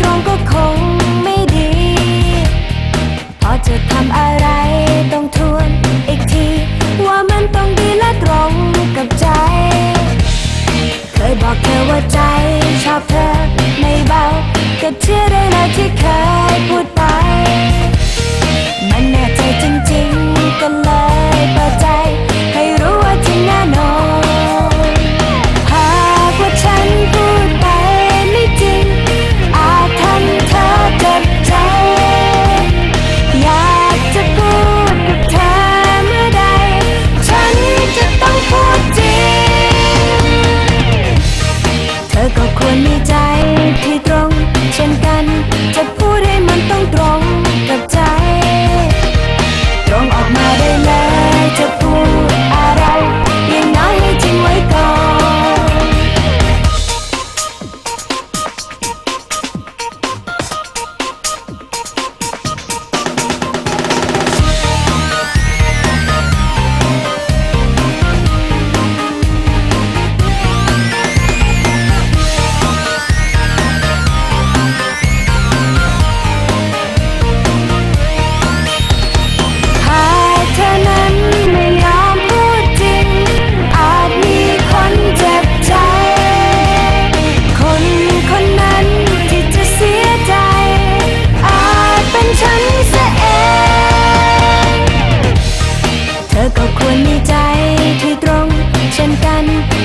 ตรงก็คงไม่ดี พอจะทำอะไรต้องทุก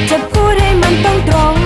จะพูดให้มันต้องตรง